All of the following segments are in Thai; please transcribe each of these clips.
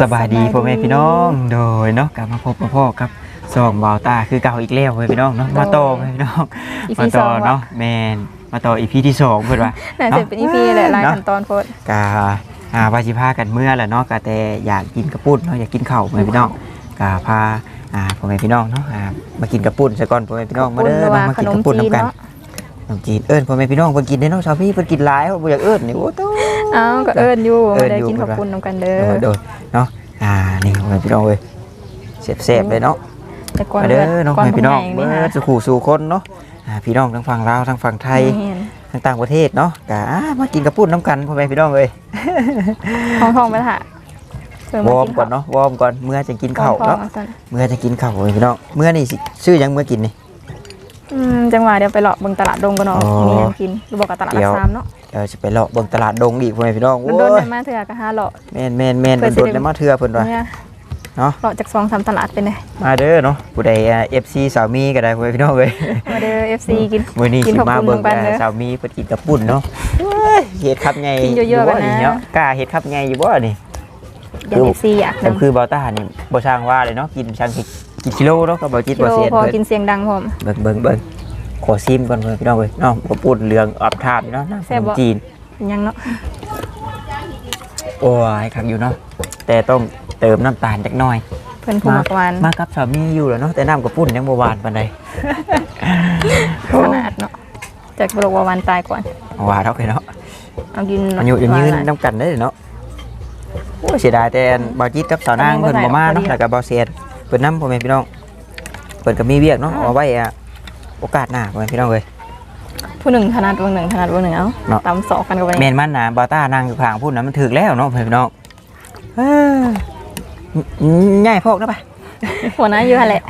สบายดีพ่อแม่พี่น้องโดยเนาะกลับมาพบกับพ่อครับสองบาวตาคือเก่าอีกแล้วพ่อแม่พี่น้องเนาะมาต่อพ่อแม่พี่น้อง EP มาต่อสองเนาะแมนมาต่ออีพีที่สองเพื่อนว่า น่าจะเป็นอีพีแหละรายเนาะขั้นตอนโพสต์กาอ่าว่าสิพากันเมื่อแหละเนาะกาแต่อยากกินกระปุ้นเนาะอยากกินข้าวพ่อแม่พี่น้องกาพาอ่าพ่อแม่พี่น้องเนาะอ่ามากินกระปุ้นซะก่อนพ่อแม่พี่น้องมาเด้อหรือว่าเนาะมาขกินนกมระปุ้นจีนน้ำกันเนาะ ขนมจีนเอิ้นพ่อแม่พี่น้องเพิ่นกินได้เนาะชาวพี่เพิ่นกินหลายบ่อยากเอิ้นนี่โอ้โตเอ้าก็เอิ้นอยู่เอิ้มานได้อยู่กินขอบคุณนำกันเด้อโดยโดยเนาะอ่านี่พ่อแม่พี่น้องเว้ยเสียบๆเลยเนาะแต่ก่อนมาเดืเด้ออน้องก่อนให้ผมพี่น้องใหญ่เบินี่ดฮะสุขูสู่คนเนาะอ่าพี่น้องทั้งฝั่งลาวทั้งฝั่งไทยแม่นทั้งต่างประเทศเนาะกะอ่ามากินกระปุ้นน้ำกันพ่อแม่พี่น้องเลยท้องทองไปละเพิ่นวมาอร์มกินก่อนเนาะวอร์มก่อนเมื่อจะกินข้าวท้องเนาะๆซั่นเมื่อจะกินข้าวพ่อแม่พี่น้องเมื่อนี่สิชื่อหยังเมื่อกินนี่ อืมจังหวะเดี๋ยวไปเลาะเบิ่งตลาดดงกันเนาะอ๋อ มีหยังกินหรือบอกกับตลาดเดี๋รัยวกสามเนาะเดี๋ยวจะไปเลาะเบิ่งตลาดดงอีกพ่อแม่พี่น้องโอ้โดนๆยได้มาเถื่อก็หาเลาะ แม่นแม่นแม่นเพิ่นสิโดนได้ ๆได้มาเทื่อเพิ่นว่า เนี่ยเนาะ เลาะจาก2 3ตลาดเป็นไดมาเด้อเนาะผู้ใดเอฟซีสาวมีก็ได้พ่อแม่พี่น้องเลยมาเด้อ FC กินมื้อนี้กินสิขอบมาคุณเบิ่งนำกันเด้อ สาวมีเพิ่นกินกระปุ้นเนาะเฮ้ยเฮ็ดครับไงกินเยอะๆกันนะ เนาะกล้าเฮ็ดครับไงอยู่บ่นี่ อยาก FC อยากแต่นำคือบอต้านี่บ่ช่างว่าเลยเนาะกินช่างกิ กินกิโลเนาะก็บ่จิตกิบ่โลเสียนพอเพิ่น กินเสียงดังพร้อม เบิ่งเบิ่งเบิ่งขอซิมก่อนเพิ่นพี่น้องเว้ยเนาะบ่พูดเรื่องอับทาบเนาะน้ำขแซ่บนมบ่ จีน ยังเนาะโอ้ยคักอยู่เนาะแต่ต้องเติมน้ำตาลจักหน่อยเพิ่นผู้มักหวานมากับสามีอยู่แล้วเนาะแต่น้ำกระปุ้นยังบ่หวานปานใดขนาดเนาะจากบอกว่าหวานตายก่อนหวานเท่าไหร่เนาะเอากินอายุยังยืนหวาหลา น้ำกันได้เนาะโอ้ยเสียดายแต่อันบ่จิตกับสาวนางอันนี้บ่เพิ่นบ่มาได้เนาะพอดีแล้วก็บ่เสียน เพิ่นนำพ่อแม่พี่น้องเพิ่นก็มีเวียกเนาะเอาไว้อะโอกาสหน้าพ่อแม่พี่น้องเว้ยผู้หนึ่งถนัดวงหนึ่งถนัดวงหนึ่งเอาเนาะ ตำสอกกันกับไปแมนมันนะบาต้านั่งอยู่ข้างพูดนะมันถึกแล้วเนาะพี่น้องเอ้ยง่ายพอกนะปะ หัวหน้าอยู่หั่นแหละ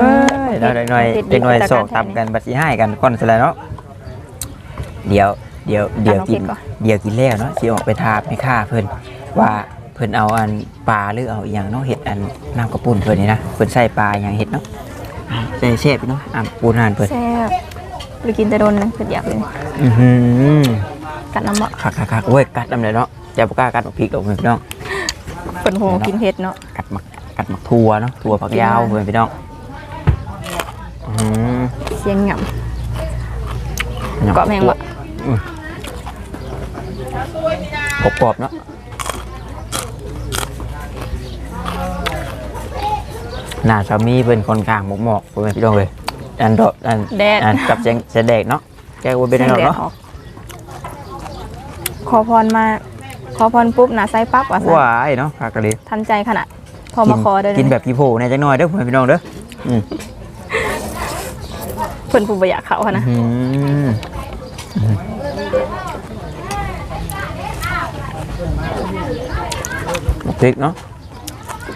เอ้ยเราเด็กหน่อยเด็กหน่อยสอกตำกันบัดสิให้กันก่อนซะแล้วเนาะเดี๋ยวเดี๋ยวเดี๋ยวกินเดี๋ยวกินแล้วเนาะสิออกไปทาไปฆ่าเพิ่นว่าเพิ่นเอาอันปลาหรือเอาอหย่างเนาะเห็ดอันน้ำกระปุ่นเพิ่นนี่นะเพิ่นใส่ปลาอหย่างเห็ดเนาะอ่าใส่เชฟเนาะอะปูนานเพิ่นแซ่บหรือกินแต่โดนเผ็ดอยากเลยอือหือกัดน้ำมะคักคักคักโอ้ยกัดน้ำเลยเนาะจะบ่กล้ากัดบักพริกดอกพี่น้องเพิ่นโหกินเผ็ดเนาะกัดหมักกัดหมักทัวเนาะทัวผักยาวเพื่อนพี่น้องอืมเสียงหย่หนัำเกาะแมงวะกรอบกรอบๆเนาะ หน้าสามีเป็นคนกลางหมกหมอกเพื่อนพี่น้องเลยอันดอกอันแดด อันกับแจงแสดกเนาะแกว่าเป็นแสอันงดอกแดดเนาะออกขอพรมา ขอพรปุ๊บหนาไซปั๊บว่ะว้ายเนาะคากะเลยทันใจขนาด พอมาขอเด้อกินแบบกี่โผเนี่ยจังหน่อยเด้อเพื่อนพี่น้องเด้ออืมเพิ่นผู้บ่อยากเขาค่ะนะ อืมอืมหมกพริกเนาะ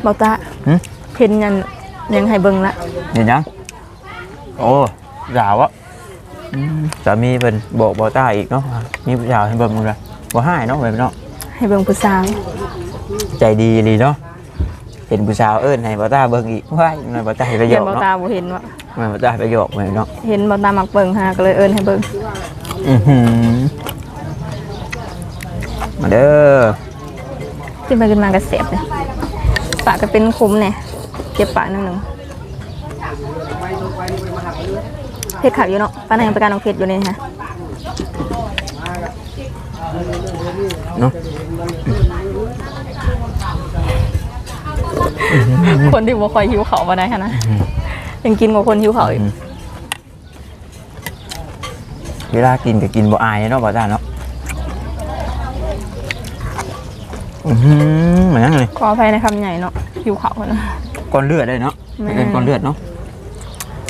เบาตาหึ เพิ่นยังยังให้เบิ่งละเห็นยังโอ้ยาวอะอืมสามีเป็นบอกบอต้าอีกเนาะมีผู้สาวให้เบิ่งมึงเลยบ่ให้เนาะเว้ยพี่เนาะให้เบิ่งผู้สาวใจดีเลยเนาะเห็นผู้สาวเอิ้นให้บอต้าเบิ่งอีกว้ายมันบอต้าให้ประโยเห็นคเบาเนาะตาบ่เห็นว่ามันบอต้าให้ประโยคเว้ยเนาะเห็นเบาตามักเบิ่งหาก็เลยเอิ้นให้เบิ่งอือหือมาเด้อขึ้นไปขึ้นมาก็เสียบเลยปากก็เป็นคุ้มเนี่ย เจ็บปากนิดนึงเผ็ดขักอยู่เนาะป้าไหนยังประกันเอาเผ็ดอยู่นี่ฮะเนาะคนที่บ่ค่อยหิวเขามาได้ค่ะนะยังกินกว่าคนหิวเขาอีกเวลากินก็กินบ่อายเนาะบอต้าเนาะอือหือเหมือนยังเลยขออภัยในคำใหญ่เนาะหิวเขาอะนะ ก้อนเลือดเลยเนาะแม่ เป็นก้อนเลือดเนาะ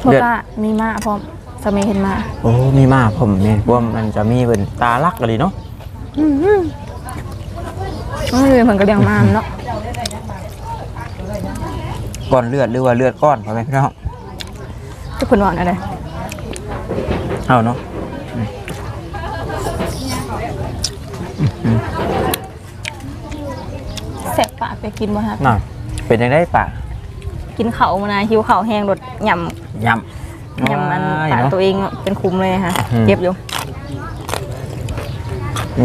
โบเลือดต้ามีมาพร้อมสามีเห็นมาโอ้มีมากผมเนี่ยว่ามันจะมีเป็นตาลักกันเลยเนาะเออเพิ่นก็เลี้ยงมามเนาะก้อนเลือดหรือว่าเลือดก้อนพ่อแม่พี่น้องจะเพิ่นว่าอะไรเอาเนาะแสบปากไปกินบ่ฮะน่ะเป็นยังไงปาก กินเขามานะหิวเขาแห้งรดหย่ำยำยำมันว้ายปากเนาะตัวเองอะเป็นคุมเลยค่ะอืมเจ็บอยู่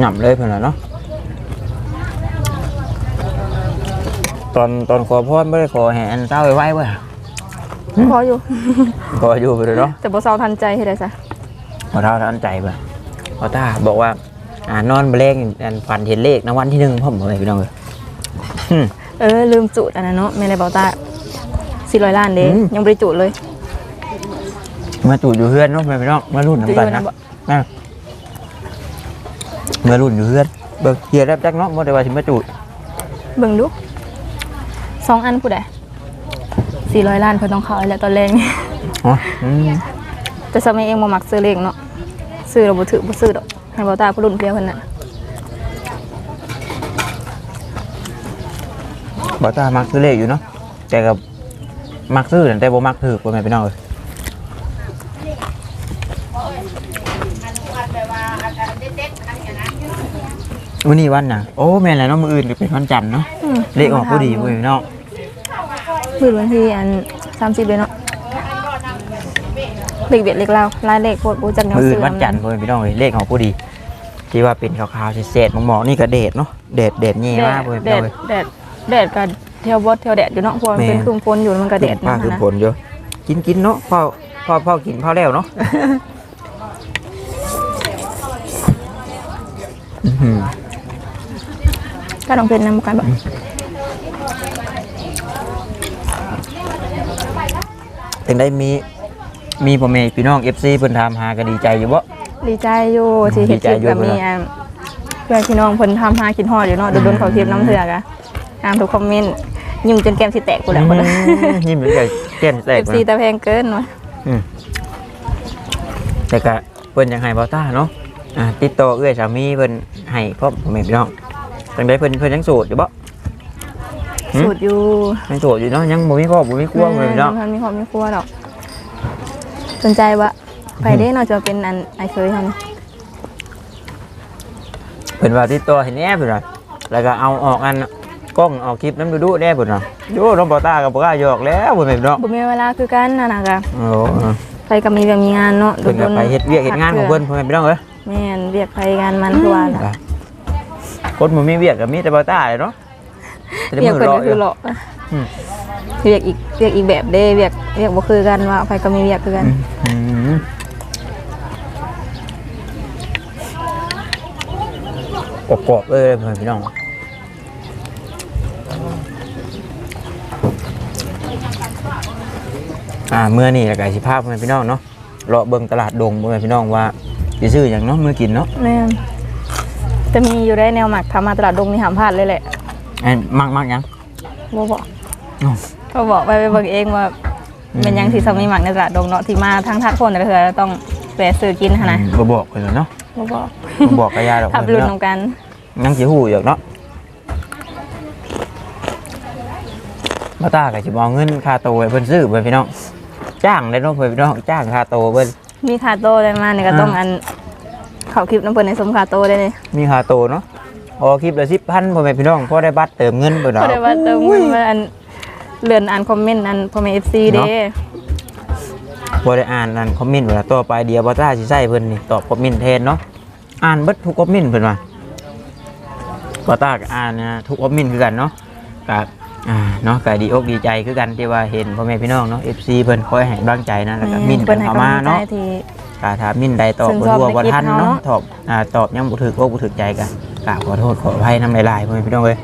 ยำเลยเพื่อนน่ะเนาะอนตอนขอพรไม่ได้ขอให้อันเศร้าไว้ไว้พออยู่ขออยู่ไปเลยเนาะแต่บ่เซาทันใจเฮ็ดได้ซะพอเท่าทันใจไปพอตาบอกว่าอ่านอนเบลงอันฝันเห็นเลขในวันที่หนึ่งพ่อผมเลยพี่น้องเลยอืมเออลืมจุดอันนั้นเนาะแม่นได้บอกตา 400ล้านเด้อืม ยังบ่ได้จุดเลยมาจูดอยู่เพื่อนเนาะพี่น้องมารุ่นจุดน้ำอกันยู่นะนะบ่นะมารุ่นอยู่เพื่อนเบิกเกียร์แล้วจักเนาะบ่ได้ว่าสิมาจูดเบิ่งดูสองอันผู้ใด400ล้านเพิ่นต้องเข้าแล้วตอนแรกนี่ อ๋ออืมแต่สมัยเองบ่มักซื้อเลขเนาะซื้อแล้วบ่ถือบ่ซื้อดอกให้บ่ตาผู้รุ่นเพียเพิ่นน่ะบอตามักซื้อเลขอยู่เนาะแต่กับ มักซื้อแต่บ่มักถือพ่อแม่พี่น้องเลยวันนี้วันน่ะโอ้แม่นแล้วเนาะมื้ออื่นก็เป็นวันจันทร์เนาะอืมเลขออกพอดีพ่อแม่พี่น้องมื้อวันที่อัน30เลยเนาะเลขเบียดเลขลาวลายเลขโคตรบ่จักแนวมื้ออื่ซื้นอวันจันทร์พ่อแม่พี่น้องเลยเลขออกพอดี ที่ว่าเป็นขาวๆเศษๆหมองๆนี่ก็เดดเนาะเดดเดดเงี้ยมากพ่อแม่แดพี่น้องดเลยแดดแดดก็ เที่ยวบดเที่ยวแดดอยู่เนาะเพราะมันเป็นแม่คลุมฝนอยู่มันก็แดดผ้านะคือนะผลเยอะกินกินเนาะพ่อพ่อพ่อกินพ่อแล้วเนาะอื้อหือก็ต้องเป็นน้ำกันแบบถึงได้มีมีพ่อแม่พี่น้อง FC เพิ่นถามหาก็ดีใจอยู่บ่ ดีใจอยู่ที่เห็นดีใจคลิปอยู่แบบนี้เวลาอะเพื่อนพี่น้องเพิ่นทำหากินฮอดอยู่เนาะโดนๆเขาคลิปน้ำเถือกอะ ตามทุกคอมเมนต์ยิ้มจนแก้มสิแตกกูแล้วอืมยิ้มเหมือนกับแก้มแตเอกฟนะซีตาแพงเกินวะอืมแต่ก็เพิ่นยังให้บ่ต้าเนาะอ่าติดต่อเอื้อยสามีเพิ่นให้พร้อมพ่อแม่พี่น้องจังได๋เพิ่นเพิ่นยังโสดอยู่บ่หืมสูตรอยู่ยังโสดอยู่เนาะยังบ่มีครอบบ่มีครัวพ่อแม่พี่น้องมันมีความมีครัวดอกสนใจวะไปเด้เนาะจะเป็นอันไอเคยทเพิ่นว่าติดต่อให้แหน่เพิ่นว่าแล้วก็เอาออกอัน กล้องออกคลิปนำดูๆแหน่เพิ่นว่าโยน้องบ่ต้าก็บ่กล้าหยอกแล้วพ่อแม่พี่น้องำบ่มีเวลาคือกันน่ะนะกะโอ้เออไปก็มีแบบมีงานเนาะเพิ่นก็ไปเฮ็ดเวียกเฮ็ดงานของเพิ่นพ่อแม่พี่น้องเอ้ยแม่นเวียกไปงานมันคือว่าล่ะคนบ่มีเวียกก็มีแต่บ่ต้าเลยเนาะแต่เวียกมื้อเพิ่นรอก็อคืยู่อเลาะอืมเวียกอีกเวียกอีกแบบเด้เวียกเวียกบ่คือกันว่าไปก็มีเวียกคือกันอืมกรอบๆเลยพ่อแม่พี่น้อง อ่าเมื่อนี่แล้วก็สิพาพ่อแม่พี่น้องเนาะเลาะเบิ่งตลาดดงพ่อแม่พี่น้องว่าสิซื้อหยังเนาะมื้อกินเนาะแม่นแต่มีอยู่ได้แนวหมักทำมาตลาดดงนี่ห้ามพลาดเลยแหละไอ้มักมักหยังบ่บอกอ้าวก็บอกไปไปเบิ่งเองว่าเป็นหยังที่สมีหมักในตลาดดงเนาะที่มาทั้งทักคนแต่ละเทื่อต้องแวะซื้อกินหั่นนะบ่บอกเพิ่นเนาะบ่บอกบ่บอกก็ยาดอกขับเพิ่รุ่นนเนาะนำกันยังสิฮู้อยู่เนาะมาตาก็สิบ่เอาเงินค่าโตวให้เพิ่นซื้อเพิ่นพี่น้อง จ้างได้เนาะเพิ่นพี่น้องจ้างค่าโตวเพิ่นมีคาโต้ได้มาเนี่ยก็ต้องอันเขาคลิปน้ำเพิ่นในสมคาโต้ได้เลยมีค่าโตวเนาะพอคลิปละ10,000พ่อแม่พี่น้องพอได้บัตรเติมเงินเพิ่นก็เอาได้ว่าเติมเงินมาอันเลื่อนอ่านคอมเมนต์อันพ่อแม่ FC เด้บ่ได้อ่านนั่นคอมเมนต์เวลาต่อไปเดี๋ยวบ่ตาสิใช้เพิ่นนี่ตอบคอมเมนต์แทนเนาะอ่านเบิดทุกคอมเมนต์เพิ่นว่าบ่ตาก็อ่านนะทุกคอมเมนต์คือกันเนาะก็อ่า เนาะก็ดีอกดีใจคือกันที่ว่าเห็นพ่อแม่พี่น้องเนาะ FC เพิ่นคอยให้กำลังใจนะแล้วก็มินเพิ่กันนให้เข้ากำมาลังใจเนาะ ที่ กาถามมินใดตอบซึ่งบ่ชอบทั่วในบ่คลิปทันเนาะเนาะ ตอบอ่าตอบยังบ่ถูกอกบ่ถูกใจกันกราบขอโทษขออภัยนำหลายๆพ่อแม่พี่น้องเอ้ย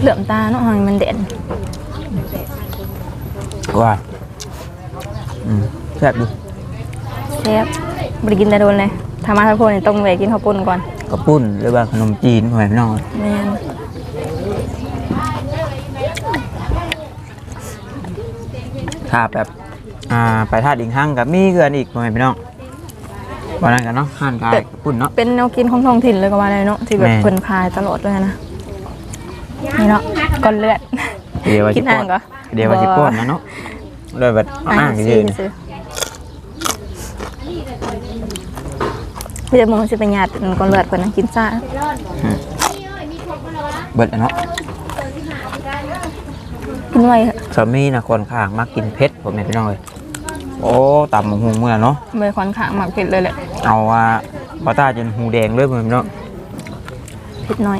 เหลื่อมตาเนาะให้มันเด่นว่าอืมแซ่บอยู่แซ่บบ่ได้กินแต่โดนเลยถ้ามาทักคนนี่ต้องแวะกินข้าวปุ้นก่อนกระปุ้นหรือว่าขนมจีนพ่อแม่พี่น้องแม่น ถ้าแบบอ่าไปท่าดิงห้างกับมีเกินอีกพ่อแม่พี่น้องวันนั้นกันเนาะห้านกายกระปุ้นเนาะ เป็นแนวกินของท้องถิ่นเลยก็ว่าได้เนาะที่แบบแม่ เพิ่นขายตลอดเลยนะนี่เนาะก้อนเลือด เดี๋ยวว่ากิสินป้อ่าอนนก็เดี๋ยวว่าสิป้อนนะเนาะเลยแบบเอาอ่างซีเยอะๆซื้อพี่จะมองสิเป็นญาติก้อนเลือดเพิ่นนะกินซ่า เบิดอะเนาะ กินไว้เะสามีนะคนข้างมักกินเผ็ดผมเนี่ยพี่น้องเลยโอ้ตำหูเมื่อเนาะเลยค่อนข้างมักเผ็ดเลยแหละเอาว่าปาตาจนหูแดงเลยผมเนาะเผ็ดน้อย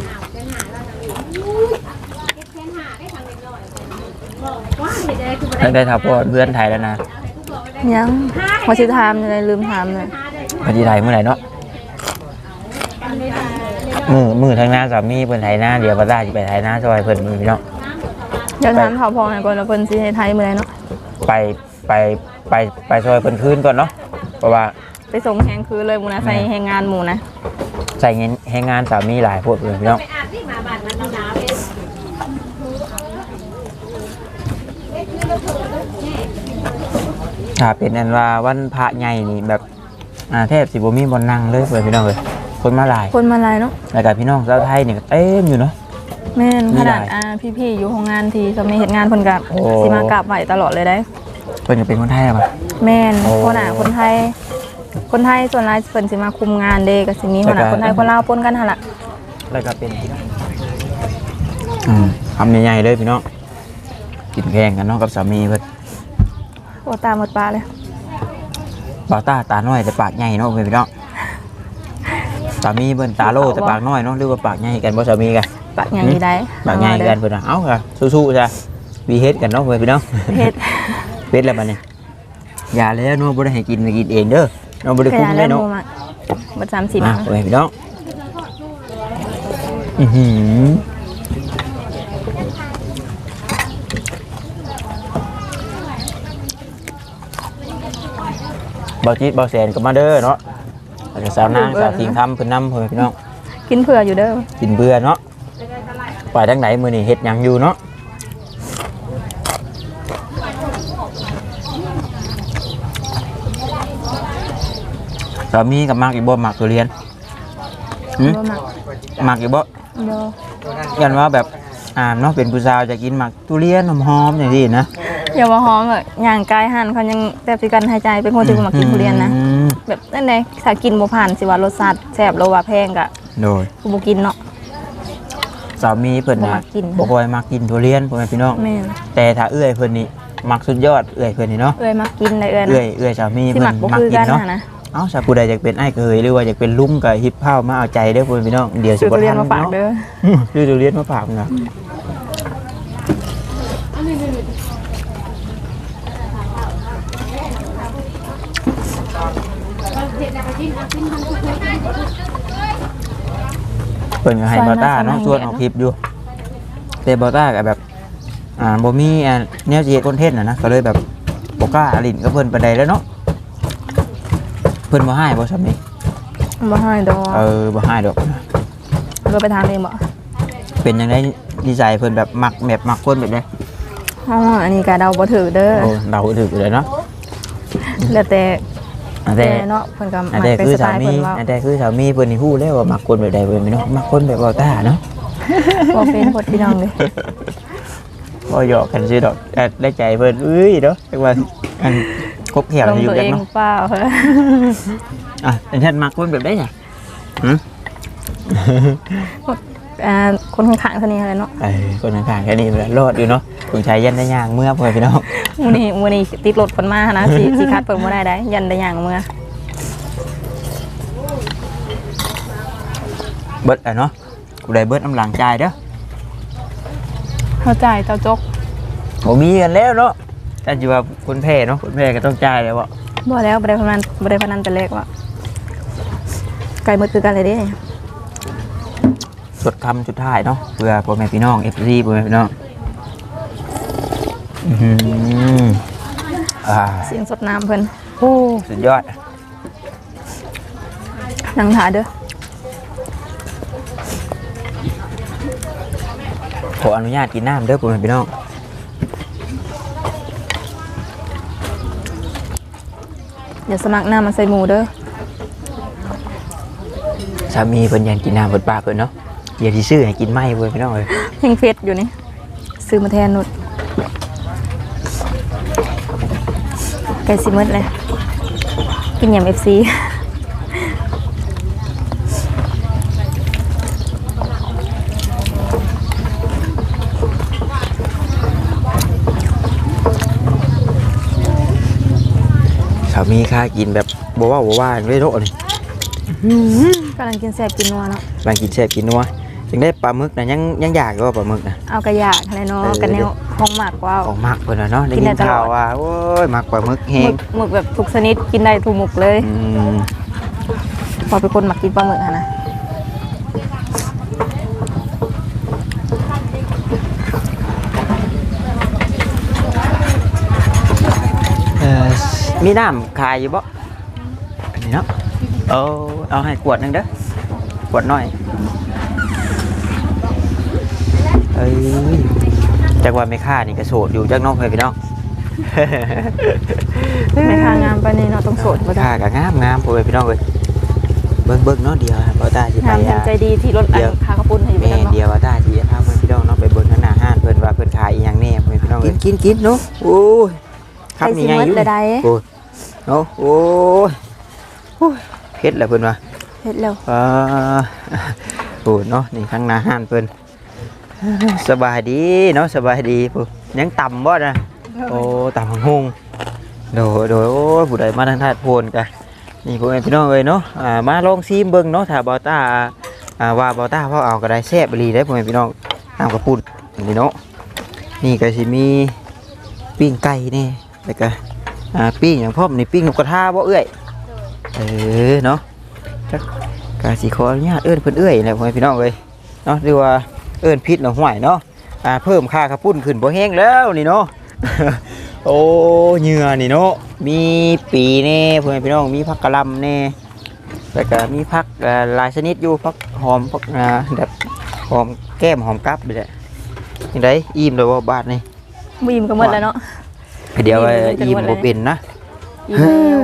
ได้ได้ทัพ่อเพื่อนไทยแล้วนะยังมาชิถามเลยลืมถามเลยมาชิไทยเมื่อไหร่เนาะมือมือทางหน้าสามีเพิ่นไทยหน้าเดี๋ยวปาตาจะไปไทยหน้าซอยเพิ่นมือพี่น้อง เดี๋ยวถามเขาพอให้ก่อนแล้วเพิ่นสิให้ไทยมื้อใดเนาะไปไปไปไปซอยเพิ่นคืนก่อนเนาะเพราะว่าไปส่งแฮงคือเลยหมู่นะใส่แฮงงานหมู่นะใส่เงินให้งานสามีหลายโพดเลยพี่น้องถ้าเป็นอันว่าวันพระใหญ่นี่แบบอ่าแทบสิบ่มีบ่นั่งเลยเพิ่นพี่น้องเอ้ยคนมาหลายคนมาหลายเนาะแล้วก็พี่น้องชาวไทยนี่ก็เต็มอยู่เนาะ แม่นมีขหนาลาดยอ่าพี่ๆอยู่โรงงานที่ก็มีเฮ็ดงานเพิ่นก็โอ้ สิมากราบไหว้ตลอดเลยได้ เพิ่นก็เป็นคนไทยอะป่ะ แม่นโอ้คนหน้าคนไทย คนไทยส่วนหลายเพิ่นสิมาคุมงานเด้ก็สิมีคนหน้าแล้วก็ คนไทยคนลาวปนกันหั่นล่ะแล้วก็เป็นอืมทำใหญ่ๆเลยพี่น้องกินแกงกันเนาะกับสามีเพิ่นโอ้ตาหมดปลาเลยบ่าวตาตาน้อยแต่ปากใหญ่เนาะเพิ่นพี่น้องสามีเพิ่นตาโลแต่ปากน้อยเนาะหรือว่าปากใหญ่กันบ่สามีกัน ปากหยังดีได้ปากใหญ่กันเพิ่นน่ะเอ้าค่ะสู้ๆจ้ะวีเฮ็ดกันเนาะเพิ่นพี่น้องเฮ็ดเฮ็ดแล้วบัดนี้อย่าแล้วเนาะบ่ได้ให้กินกินเองเด้อเนาะบ่ได้ขคุ้มยันเลเล่ยนเนาะโมมาบัด30มานะเว้ยพี่น้องอือหือเบาจิตเบาแสนก็มาเด้อเนาะแล้วก็สาวนางสาวทิงทำเพิ่นนำเพิ่นพี่น้อง กินเผื่ออยู่เด้อ กินเบื่อเนาะ ไปทางไหนมื้อนี้เฮ็ดหยังอยู่เนาะสามีกับมากอีกบ่มักทุเรียนหืมบ่มักมักอีกบ่บ่ยันว่าแบบอ่าเนาะเป็นผู้สาวจะกินหมักทุเรียนหอมๆอย่างนี้นะอย่ามาหอมอะย่างกายหันเขายังแบบสิกันหายใจเป็นคนที่บ่มักกินทุเรียนนะ อืมแบบนั่นแหละถ้ากินบ่ผ่านสิว่ารสชาติแซ่บหรือว่าแพงก็โดย กูบ่กินเนาะ สามีเพิ่นบ่น่ะมักกิน บ่ค่อยมักกินทุเรียนพ่อแม่พี่น้อง แม่นแต่ถ้าเอื้อยเพิ่นนี่มักสุดยอดเอื้อยเพิ่นนี่เนาะ เอ้ยมักกินได้เอ้ยเอื้อนะยเอื้อยสามีสิเพิ่มันกบ่มักคือกิกันนเนาะ น่ะนะ เอ้าถ้าผู้ใดอยากเป็นอ้ายเคยหรือว่าอยากเป็นลุงก็ฮิปเผามาเอาใจเด้อพ่อแม่พี่น้อง เดี๋ยวสิซื้อบ่ทุเรียนทันมาฝากเนาะเด้ออืมซื้อทุเรียนมาฝากนะ เพิ่นก็ให้บอต้าเนาะชวนออกคลิปอยู่แต่บอต้าก็แบบ อ่าบ่มีอ่าแนวสิเฮ็ดคอนเทนต์น่ะนะก็เลยแบบบ่กล้าอลินกับเพิ่นปานใดแล้วเนาะเพิ่นบ่ให้บ่ซำนี้บ่ให้ดอกเออบ่ให้ดอก เราไปถามเองบ่เป็นจังไดดีใจเพิ่นแบบมักแบบมักคนแบบใดอ๋ออันนี้ก็เดาบ่ถูกเด้อโอ้เดาถูกเลยเนาะแล้วแต่ อันแต่แต่เนาะเพิ่นก็อันมักแต่เป็นคือสไตสาล์มีเพิ่นว่าอันแต่คือสามีเพิ่นนี่ฮู้แล้วว่ามักคนแบบใดเพิ่นไม่เนาะมักคนแบบบอต้าเนาะบ่เป็นพดพี่น้องเลยบ่หยอกกันซื่อดอกแต่ได้ใจเพิ่นเอ้ยเนาะจังว่าอันคบแขวลงอยู่ตัวจัเองงเนาะเปล่าเฮ้ยอะแต่ท่านมักคนแบบใดจ้ะหึ อ่าคนข้างๆเท่านี้อะไรเนาะเออคนข้างๆแค่นี้แหละรอดอยู่เนาะคงใช้ยันได้ย่างเมื่อพ่อพี่น้องมื้อนี้มื้อนี้ติดรถเพิ่นมานะสิสิคัดเพิ่นบ่ได้ได้ยันได้อย่างเมื่อเบิดอะเนาะกูได้เบิดน้ำหลังจ่ายเด้อเข้าใจเจ้าจกบ่มีกันแล้วเนาะแต่สิว่าคนแพ้เนาะคนแพ้ก็ต้องจ่ายแล้วบ่บ่แล้วบ่ได้พนันบ่ได้พนันแต่แรกว่าไก่หมดคือกันเลยเด้ สุดคำสุดท้ายเนาะเพื่อพ่อแม่พี่น้อง FC พ่อแม่พี่น้องอื้อหืออ่าเสียงสดน้ำเพิ่นสุดยอด นั่งถาเด้อขออนุญาตกินน้ำเด้อพ่อแม่พี่น้องอย่าสมัครน้ำมันใส่หมูเด้อ สามีเพิ่นอยันกินน้ำเพิ่นปากเพิ่นเนาะ เดี๋ยวสิซื้อให้กินไหมเพิ่นพี่น้องเอ้ยยังเฟซอยู่นี่ ซื้อมาแทนนุดไก่สิหมดเลย กินยำ FC สามีค่ากินแบบบ่ว่าบ่ว่าไม่โตนี่กำลังกินแซ่บกินนัวเนาะบางกินแซ่บกินนัว จึงได้ปลาหมึกน่ะยังยังอยากอยู่ว่าปลาหมึกน่ะเอากระยากอะไรเนาะเออ กันแนวหของหมักว้าว ของมักเพิ่นน่ะเนาะได้กินยิได้นตลอด ข่าวว่าโอ้ยมักปลาหมึกแห้หมึงกหมึกแบบทุกชนิดกินได้ทุกหมึกเลยอืมพอเป็นคนหมักกินปลาหมึกอะนะเอ่อมีน้ำขายอยู่บ่อันนี้เนาะเอาเอาให้ขวดหนึงเด้อขวดน้อย เอ้ยจักว่าไม่ค่านี่ก็โสดอยู่จักน้องเฮ้ยพี่น้องไม่ทางงามไปนี่เนาะต้องโสดบ่ได้ค่าก็งามงามพ่อแม่พี่น้องเอ้ยเบิ่งเบิ่งเนาะเดียวบ่ตาสิไปงามแห่งใจดีที่รถอัเดี๋นยวคากระปุ้นให้อยู่แม่กันเนาะเดียวว่าตาสิพาเพิ่นพี่น้องเนาะไปเบิ่งข้างหน้าห้านเพิ่นว่าเพิ่นขายอีหยังแน่พ่อแม่พี่น้องเอ้ยกินกินเนาะโอ้ยครับใส่นี่สิไงหมดอยู่ใดโอ้ยเนาะโอ้ยโอ้ยเผ็ดแหละเพิ่นว่าๆเฮ็ดแล้วอ่าโอ้เนาะนี่ข้างหน้าห้านเพิ่น สบายดีเนาะสบายดีปุ๊ยังต่ำบ่นะโอ้ต่ำหงโดยโดยโอ้ยผู้ใดมาทางธาตุโพนกันนี่พ่อแม่พี่น้องเอ้ยเนาะอ่ามาลองซีมเบิ่งเนาะถ้าบ่ตาอ่าว่าบ่ตาเฮาเอาก็ได้แซ่บอีหลีได้อพ่อแม่พี่น้องน้ำกระปุ่นนี่เนาะนี่ก็สิมีปิ้งไก่นี่แล้วก็อ่าปิ้งอย่างพร้อมนี่ปิ้งนกกระทาบ่เอ้ยเออเนาะกาสิขออนุญาตเอิ้นเพิ่นเอื้อยแหละพ่อแม่พี่น้องเอ้ยเนาะหรือว่า เอิ้นพิษแล้วห่วยเนาะอ่าเพิ่มค่าข้าวปุ้นขึ้นบ่แห้งแล้วนี่เนาะโอ้เหงื่อนี่เนาะมีปีแน่พ่อแม่พี่น้องมีผักกะหล่ำแน่แล้วก็มีผักเอ่อหลายชนิดอยู่ผักหอมผักอ่าแบบหอมแก้มหอมกับนี่แหละจังไดอิ่มแล้วบ่บาทนี่บีมก็หมดแล้วเนาะเดี๋ยวอิ่มเลยจนอิ่มหมดเลยบ่เป็นนะอีเมล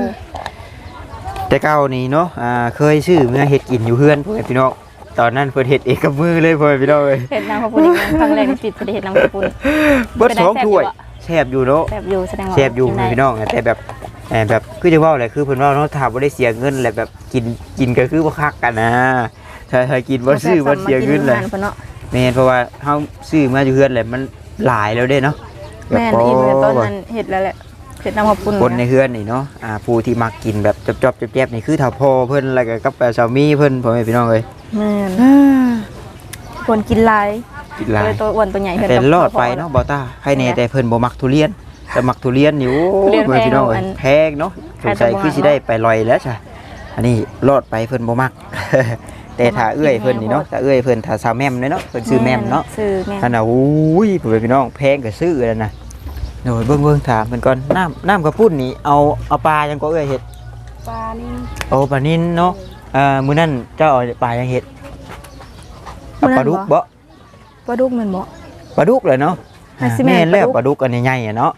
แต่เก่านี่เนาะอ่าเคยซื้อเมื่อเฮ็ดกินอยู่เพื่อนพ่อแม่พี่น้อง ตอนนั้นเพิ่นเฮ็ดเองกับมือเลยพ่อแม่พี่น้องเอ้ยเฮ็ดน้ำข้าวปุ้นอีกครั้งแรกในชีวิตบ่ได้เฮ็ดน้ำข้าวปุ้นเบิดเป็นไงสองแซ่บถ้วยอยู่อะแซ่บอยู่เนาะแซ่บอยู่แสดงว่าแซ่บอยู่กินได้พี่น้องแต่แบบแอบแบบคือจะเว่าอะไรคือเพิ่นเว่าเนาะถ้าบ่ได้เสียเงินแหละแบบกินกินก็คือบ่คักกันนะถ้าถ้ากินบ่ซื้อบ่เสียเงินเลยแม่นพิ่นเนาะแม่นเพราะว่าเฮาซื้อมาอยู่เฮือนแหละมันหลายแล้วเด้เนาะแม่นอีเมลต้นนั้นเฮ็ดแล้วแหละ เฮ็ดน้ำข้าวปุ้นคนในเฮือนนี่เนาะอ่าผู้ที่มักกินแบบจอบๆแจ๊บๆนี่คือถ้าพ่อเพิ่นแล้วก็กับสามีเพิ่นพ่อแม่พี่น้องเอ้ยแม่นคนกินหลายกินหลาเลยยตัวอ้วนตัวใหญ่เพิ่นแต่กับรอดไปพ่เนาะบ่ตาให้แน่แต่เพิ่นบ่มักทุเรียนแต่มักทุเรียนอยู่ทุเรียนพ่อแม่พี่น้องเอ้ยแพงแพงเนาะสใครงจะสัยบ่มักคือสิได้ไปลอยแล้วจ้ะอันนี้รอดไปเพิ่นบ่มักแต่ถ้าเอื้อยเพิ่นนี่เนาะถ้าเอื้อยเพิ่นถ้าสาวแม่มเนาะเพิ่นซื้อแม่มเนาะซื้อแม่มอันน่ะอุ้ยพ่อแม่พี่น้องแพงก็ซื้อแล้วนะ โดยเบิ่งเบิ่งถามเพิ่นก่อนน้ำน้ำกระปุ้นนี่เอาเอาปลายังก็เอื้อยเฮ็ดปลานี่โอ้ปลานินเนาะเอ่อมื้อนั้นเจ้าเอาปลายังเฮ็ดเอาปลาดุกบ่ปลาดุกแม่นบ่ปลาดุกเลยเนาะอะสิแม่แม่นนแล้วปปลาลาดุดุกกอันใหญ่ๆอะเนาะ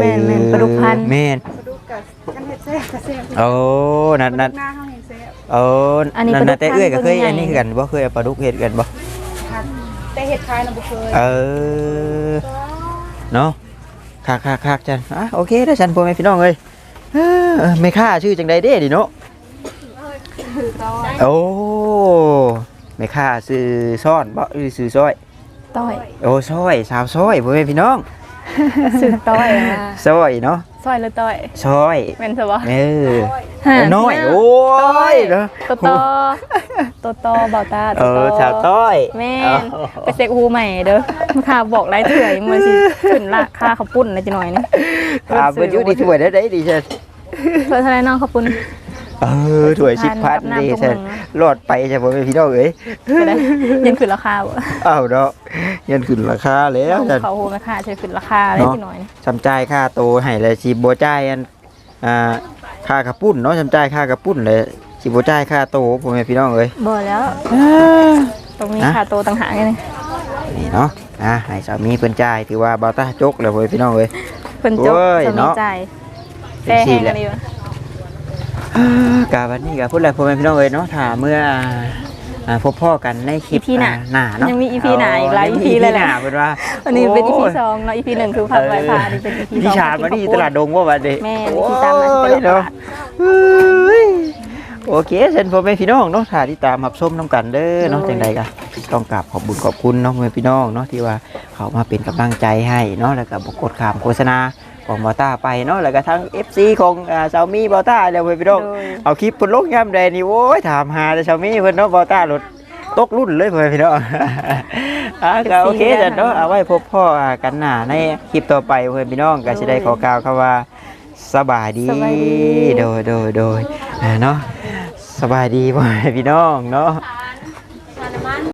แม่นแม่นปลาดุกพันธุ์แม่นปลาดุกกับกันเห็ดแซ่บกับแซ่บโอ้นั่นปลานั่นดุกหน้าเขาเห็นแซ่บโอ้อันนี้นั่นปลาดุน่ะกแต่เอื้อยก็เคยพันธุ์ตัวใหญ่อันนี้คือกันบ่เคยเอาปลาดุกเฮ็ดกันบ่ค่ะแต่เห็ดคล้ายนะบุเคยเออเนาะ คักๆๆจันอะโอเคได้ฉันพ่อแม่พี่น้องเลยไม่ค่าชื่อจังใดเด้ดิเนาะโอ้ไม่ค่าซื้อซ่อนบ่ซื้อซอยต้อยโอ้ซอยสาวซอยพ่อแม่พี่น้อง ซื้อต้อยมาซอยเนาะซอยหรือต้อยซอยแม่นซะบ่เออฮะน้อยแม่โอ้ต้อยยเนาะโตโตโตโตเบาตาโตเอโตอสาวต้อยแม่นเอาไปเซ็กฮูใหม่เด้อค่ะบอกไรเถื่อยมันสิขึ้นราคาข้าวปุ้นนะจิหน่อยนี่ถามเพิ่นอยู่ดีถ้วยได้ได้ดิฉันเพื่อเท่าไรน้องข้าวปุ้น เออถ้วยสิบพันกับน้ำดิทุกฉันมื้อรอดไปจะบ่เป็นพี่น้องเอ้ยก็ได้ยังขึ้นราคาบ่อ้าวเนาะยันขึ้นราคาแล้วฉันเขาโหราคาจะขึ้นราคาได้เนาะจิหน่อยนี่จำจ่ายค่าโตให้เลยสิบ่จ่ายอันอ่าค่ากระปุ้นเนาะจำจ่ายค่ากระปุ้นเลยสิบ่จ่ายค่าโตพ่อแม่พี่น้องเอ้ยบ่แล้วตรงนี้ฮะค่าโตต่างหากนี่นี่เนาะอะให้สามีเพิ่นจ่ายถือว่าบ่าวตาจกเลยพ่อแม่พี่น้องเอ้ยเพิ่นจบโอ้ยจะมีเนาะจ่ายเป็แต่นสิแห้งแหกัละนดีวะ กาวันนี้กับพูดอะไรพ่อแม่พี่น้องเอ้ยเนาะถ้าเมื่ออ่าพบพ่อกันในคลิปอีพีหน้าอ่หน้าเนาะยังมี EP หน้าอีกหลายยังมี EP เลยแหละหน้าเป็นว่าวันนี้เป็น EP โยสองเนาะ EP หนึ่งคือพักไว้พานี่เป็น EP สองพี่ชาญมานี่ตลาดดงว่าวันนี้แม่นี่ที่ตามมาที่ตลาดโอ้ยเนาะเฮ้ยโอเคเซนพ่อแม่พี่น้องเนาะถ้าที่ตามรับชมน้ำกันเด้อเนาะจังใดกันต้องกราบขอบบุญขอบคุณเนาะพ่อแม่พี่น้องเนาะที่ว่าเขามาเป็นกำลังใจให้เนาะแล้วก็บกดขามโฆษณา ของบอต้าไปเนาะแล้วก็ทั้ง FC ของอ่าซาวมี่บอต้าแล้วพ่อแม่พี่น้องโดย เอาคลิปเพิ่นลงยามใดนี่โอ้ยถามหาแต่ชาวมีเพิ่นเนาะบ่ตาหลุดตกรุ่นเลยเพิ่นพี่น้อง อะก็โอเคเดี๋ยวเนาะเอาไว้พบพ่อกันหน้าในคลิปต่อไปเพื่อนพี่น้องก็จะได้ขอกล่าวคำว่า สบายดีสบายดี โดยโดยโดยอ่าเนาะสบายดีพ่อแม่พี่น้องเนาะค่ะ